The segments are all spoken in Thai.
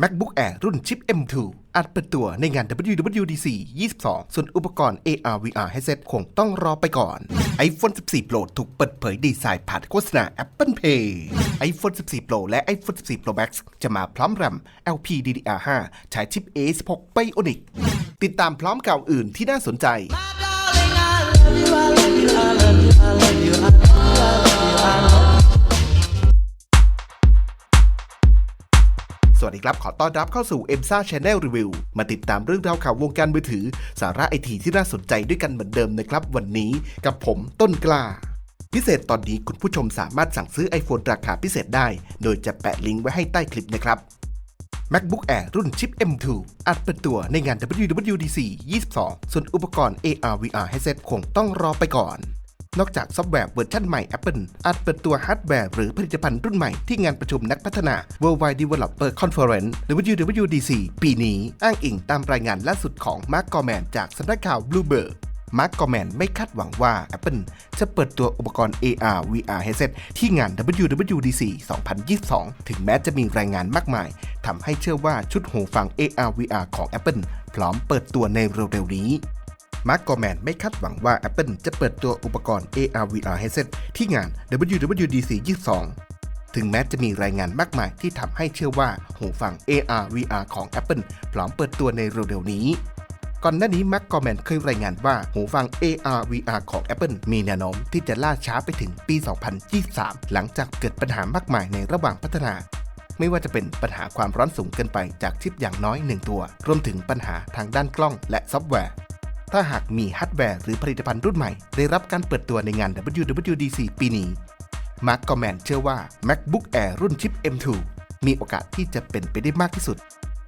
MacBook Air รุ่นชิป M2 อาจเปิดตัวในงาน WWDC 22 ส่วนอุปกรณ์ AR VR headset คงต้องรอไปก่อน iPhone 14 Pro ถูกเปิดเผยดีไซน์ผ่านโฆษณา Apple Pay iPhone 14 Pro และ iPhone 14 Pro Max จะมาพร้อม RAM LPDDR5 ใช้ชิป A16 Bionic ติดตามพร้อมข่าวอื่นที่น่าสนใจ สวัสดีครับ ขอต้อนรับเข้าสู่ e m s a Channel Review มาติดตามเรื่องราวข่าววงการมือถือ สาระไอทีที่น่าสนใจด้วยกันเหมือนเดิมนะครับ วันนี้กับผมต้นกล้า พิเศษตอนนี้คุณผู้ชมสามารถสั่งซื้อ iPhone ราคาพิเศษได้ โดยจะแปะลิงก์ไว้ให้ใต้คลิปนะครับ MacBook Air รุ่นชิป M2 อาจเปิดตัวในงาน WWDC 22 ส่วนอุปกรณ์ AR VR headset คงต้องรอไปก่อน นอกจากซอฟต์แวร์เวอร์ชันใหม่ Apple อาจเปิดตัวฮาร์ดแวร์หรือผลิตภัณฑ์รุ่นใหม่ที่งานประชุมนักพัฒนา Worldwide Developer Conference WWDC ปีนี้ อ้างอิงตามรายงานล่าสุดของ Mark Gurman จากสำนักข่าว Bloomberg มาร์กกอแมนไม่คาดหวังว่า Apple จะเปิดตัวอุปกรณ์ AR VR headset ที่งาน WWDC 2022 ถึงแม้จะมีรายงานมากมาย ทำให้เชื่อว่าชุดหูฟัง AR VR ของ Apple พร้อมเปิดตัวในเร็วๆนี้ มาร์กกอแมนไม่คาดหวังว่า Apple จะเปิดตัวอุปกรณ์ AR VR headset ที่งาน WWDC 22 ถึงแม้จะมีรายงานมากมายที่ทำให้เชื่อว่าหูฟัง AR VR ของ Apple พร้อมเปิดตัวในเร็วๆนี้ก่อนหน้านี้แม็กกอแมนเคยรายงานว่า หูฟัง AR VR ของ Apple มีแนวโน้มที่จะล่าช้าไปถึงปี 2023 หลังจากเกิดปัญหามากมายในระหว่างพัฒนา ไม่ว่าจะเป็นปัญหาความร้อนสูงเกินไปจากชิปอย่างน้อย 1 ตัว รวมถึงปัญหาทางด้านกล้องและซอฟต์แวร์ ถ้าหากมีฮาร์ดแวร์หรือผลิตภัณฑ์รุ่นใหม่ ได้รับการเปิดตัวในงาน WWDC ปีนี้ มาร์กกอแมนเชื่อว่า MacBook Air รุ่นชิป M2 มีโอกาสที่จะเป็นไปได้มากที่สุด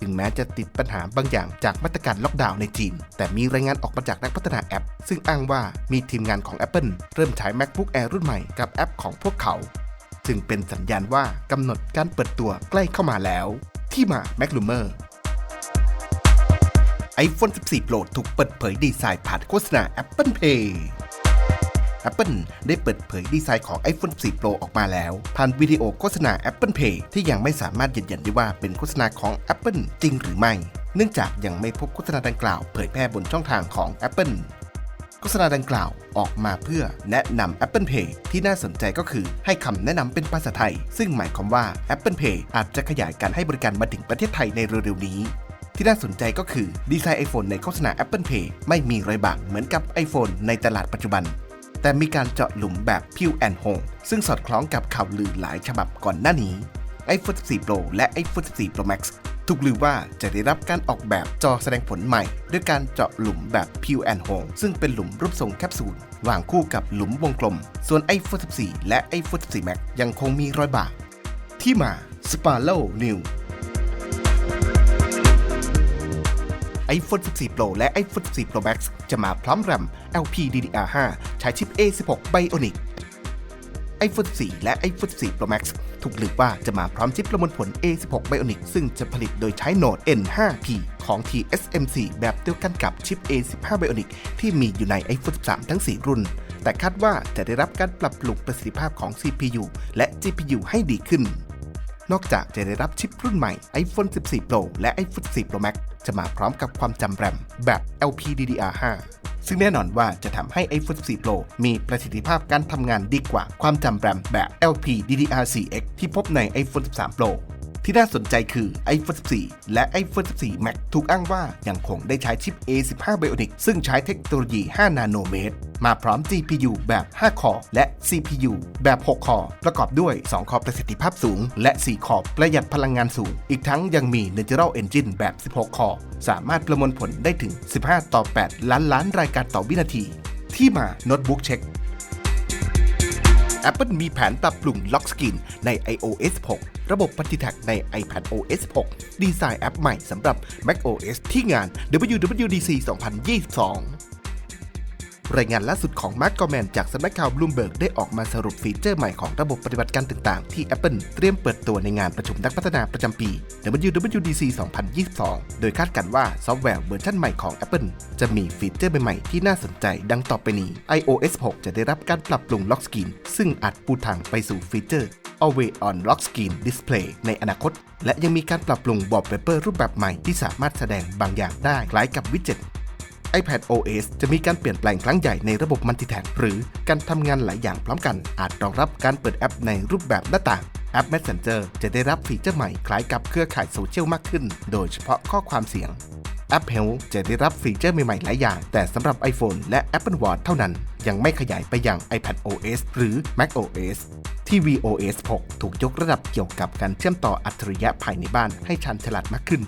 ถึงแม้จะติดปัญหาบางอย่างจากมาตรการล็อกดาวน์ในจีน แต่มีรายงานออกมาจากนักพัฒนาแอป ซึ่งอ้างว่ามีทีมงานของ Apple เริ่มใช้ MacBook Air รุ่นใหม่กับแอปของพวกเขาซึ่งเป็นสัญญาณว่ากำหนดการเปิดตัวใกล้เข้ามาแล้ว ที่มา m a c l u m e r iPhone 14 Pro ถูกเปิดเผยดีไซน์ผ่านโฆษณา Apple Pay Apple ได้เปิดเผยดีไซน์ของ iPhone 14 Pro ออกมาแล้ว ผ่านวิดีโอโฆษณา Apple Pay ที่ยังไม่สามารถยืนยันได้ว่าเป็นโฆษณาของ Apple จริงหรือไม่ เนื่องจากยังไม่พบโฆษณาดังกล่าวเผยแพร่บนช่องทางของ Apple โฆษณาดังกล่าวออกมาเพื่อแนะนำ Apple Pay ที่น่าสนใจก็คือให้คำแนะนำเป็นภาษาไทย ซึ่งหมายความว่า Apple Pay อาจจะขยายการให้บริการมาถึงประเทศไทยในเร็วๆนี้ ที่น่าสนใจก็คือ ดีไซน์ iPhone ในโฆษณา Apple Pay ไม่มีรอยบากเหมือนกับ iPhone ในตลาดปัจจุบัน แต่มีการเจาะหลุมแบบพิวแอนโฮซึ่งสอดคล้องกับข่าวลือหลายฉบับก่อนหน้านี้ iPhone 14 Pro และ iPhone 14 Pro Max ถูกลือว่าจะได้รับการออกแบบจอแสดงผลใหม่ ด้วยการเจาะหลุมแบบพิวแอนโฮซึ่งเป็นหลุมรูปทรงแคปซูลวางคู่กับหลุมวงกลม ส่วน iPhone 14 และ iPhone 14 Max ยังคงมีรอยบากที่มา Sparrow New iPhone 14 Pro และ iPhone 14 Pro Max จะมาพร้อม RAM LPDDR5 ใช้ชิป A16 Bionic iPhone 14 และ iPhone 14 Pro Max ถูกลือว่าจะมาพร้อมชิปประมวลผล A16 Bionic ซึ่งจะผลิตโดยใช้โนด N5P ของ TSMC แบบเดียวกันกับชิป A15 Bionic ที่มีอยู่ใน iPhone 13 ทั้ง 4 รุ่น แต่คาดว่าจะได้รับการปรับปรุงประสิทธิภาพของ CPU และ GPU ให้ดีขึ้น นอกจากจะได้รับชิปรุ่นใหม่ iPhone 14 Pro และ iPhone 14 Pro Max จะมาพร้อมกับความจำแรมแบบ LPDDR5 ซึ่งแน่นอนว่าจะทำให้ iPhone 14 Pro มีประสิทธิภาพการทำงานดีกว่าความจำแรมแบบ LPDDR4X ที่พบใน iPhone 13 Pro ที่น่าสนใจคือ iPhone 14 และ iPhone 14 Max ถูกอ้างว่ายังคงได้ใช้ชิป A15 Bionic ซึ่งใช้เทคโนโลยี 5 นาโนเมตร มาพร้อม GPU แบบ 5 คอร์และ CPU แบบ 6 คอร์ประกอบด้วย 2 คอร์ประสิทธิภาพสูง และ 4 คอร์ประหยัดพลังงานสูง อีกทั้งยังมี Natural Engine แบบ 16 คอร์สามารถประมวลผลได้ถึง 15 ต่อ 8 ล้านล้านรายการต่อวินาที ที่มาโน้ตบุ๊กเช็ค Apple มีแผนปรับปรุงล็อกสกินใน iOS 6 ระบบปฏิทักใน iPadOS 6 ดีไซน์แอปใหม่สำหรับ macOS ที่งาน WWDC 2022 รายงานล่าสุดของมาร์กกอแมนจากสำนักข่าวบลูมเบิร์กได้ออกมาสรุปฟีเจอร์ใหม่ของระบบปฏิบัติการต่างๆ ที่ Apple เตรียมเปิดตัวในงานประชุมนักพัฒนาประจำปี WWDC 2022 โดยคาดกันว่าซอฟต์แวร์เวอร์ชันใหม่ของ Apple จะมีฟีเจอร์ใหม่ๆที่น่าสนใจดังต่อไปนี้ iOS 6 จะได้รับการปรับปรุงล็อกสกรีนซึ่งอาจปูทางไปสู่ฟีเจอร์ Always on Lock Screen Display ในอนาคต และยังมีการปรับปรุงบอร์ดเปเปอร์รูปแบบใหม่ที่สามารถแสดงบางอย่างได้คล้ายกับวิดเจ็ต iPad OS จะมีการเปลี่ยนแปลงครั้งใหญ่ในระบบมัลติแท็หรือการทำงานหลายอย่างพร้อมกัน อาจรองรับการเปิดแอปในรูปแบบหน้าต่างแอป Messenger จะได้รับฟีเจอร์ใหม่คล้ายกับเครือข่ายโซเชียลมากขึ้น โดยเฉพาะข้อความเสียงแอป Health จะได้รับฟีเจอร์ใหม่ๆหลายอย่าง แต่สำหรับ iPhone และ Apple Watch เท่านั้น ยังไม่ขยายไปยัง iPad OS หรือ Mac OS ที่ VOS 6 ถูกยกระดับเกี่ยวกับการเชื่อมต่ออัจฉริยะภายในบ้านให้ชันฉลาดมากขึ้น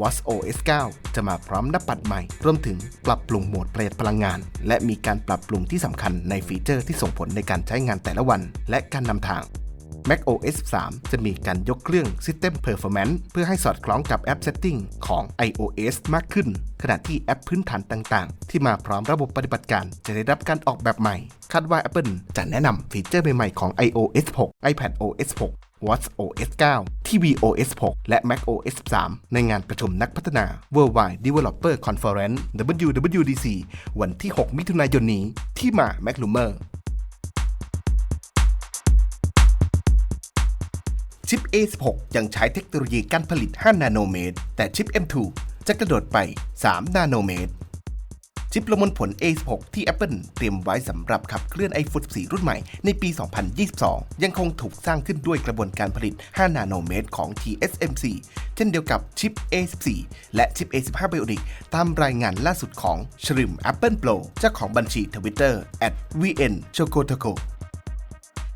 Watch OS 9 จะมาพร้อมหน้าปัดใหม่ รวมถึงปรับปรุงโหมดประหยัดพลังงาน และมีการปรับปรุงที่สำคัญในฟีเจอร์ที่ส่งผลในการใช้งานแต่ละวัน และการนำทาง Mac OS 13 จะมีการยกเครื่อง System Performance เพื่อให้สอดคล้องกับแอป Setting ของ iOS มากขึ้น ขณะที่แอปพื้นฐานต่างๆ ที่มาพร้อมระบบปฏิบัติการจะได้รับการออกแบบใหม่ คาดว่า Apple จะแนะนำฟีเจอร์ใหม่ๆของ iOS 6 iPad OS 6 Watch OS 9 TV OS 6 และ Mac OS 13 ในงานประชุมนักพัฒนา Worldwide Developer Conference WWDC วันที่ 6 มิถุนายนนี้ ที่มา MacLumer ชิป A16 ยังใช้เทคโนโลยีการผลิต 5 นาโนเมตร แต่ชิป M2 จะกระโดดไป 3 นาโนเมตร ชิปประมวลผล A16 ที่ Apple เตรียมไว้สำหรับขับเคลื่อน iPhone 14 รุ่นใหม่ในปี 2022 ยังคงถูกสร้างขึ้นด้วยกระบวนการผลิต 5 นาโนเมตรของ TSMC เช่นเดียวกับชิป A14 และชิป A15 Bionic ตามรายงานล่าสุดของชริม Apple Pro เจ้าของบัญชี Twitter @vn chocotoco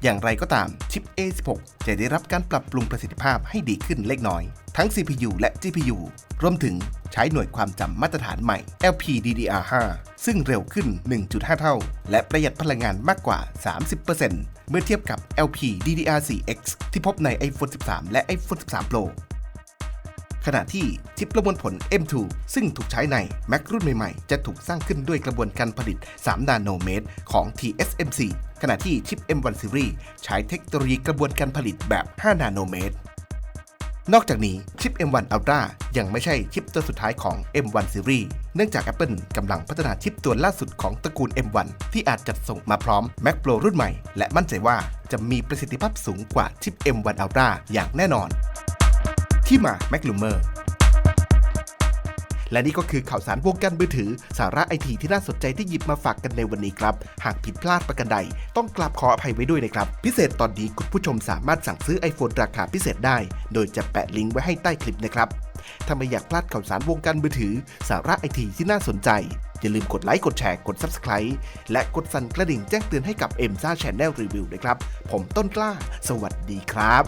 อย่างไรก็ตามชิป A16 จะได้รับการปรับปรุงประสิทธิภาพให้ดีขึ้นเล็กน้อย ทั้ง CPU และ GPU รวมถึงใช้หน่วยความจำมาตรฐานใหม่ LPDDR5 ซึ่งเร็วขึ้น 1.5 เท่า และประหยัดพลังงานมากกว่า 30%เมื่อเทียบกับ LPDDR4X ที่พบใน iPhone 13 และ iPhone 13 Pro ขณะที่ชิปประมวลผล M2 ซึ่งถูกใช้ใน Mac รุ่นใหม่ๆ จะถูกสร้างขึ้นด้วยกระบวนการผลิต 3 นาโนเมตรของ TSMC ขณะที่ชิป M1 Series ใช้เทคโนโลยีกระบวนการผลิตแบบ 5 นาโนเมตร นอกจากนี้ชิป M1 Ultra ยังไม่ใช่ชิปตัวสุดท้ายของ M1 Series เนื่องจาก Apple กำลังพัฒนาชิปตัวล่าสุดของตระกูล M1 ที่อาจจัดส่งมาพร้อม Mac Pro รุ่นใหม่ และมั่นใจว่าจะมีประสิทธิภาพสูงกว่าชิป M1 Ultra อย่างแน่นอน ที่มา Mac l u m e r และนี่ก็คือข่าวสารวงการมือถือ สาระไอทีที่น่าสนใจที่หยิบมาฝากกันในวันนี้ครับ หากผิดพลาดประการใด ต้องกราบขออภัยไว้ด้วยนะครับ พิเศษตอนนี้คุณผู้ชมสามารถสั่งซื้อ iPhone ราคาพิเศษได้ โดยจะแปะลิงก์ไว้ให้ใต้คลิปนะครับ ถ้าไม่อยากพลาดข่าวสารวงการมือถือ สาระไอทีที่น่าสนใจ อย่าลืมกดไลค์กดแชร์กด Subscribe และกดสั่นกระดิ่งแจ้งเตือนให้กับ m อ็มซ่าช n แนลรีวิวด้วยครับ ผมต้นกล้า สวัสดีครับ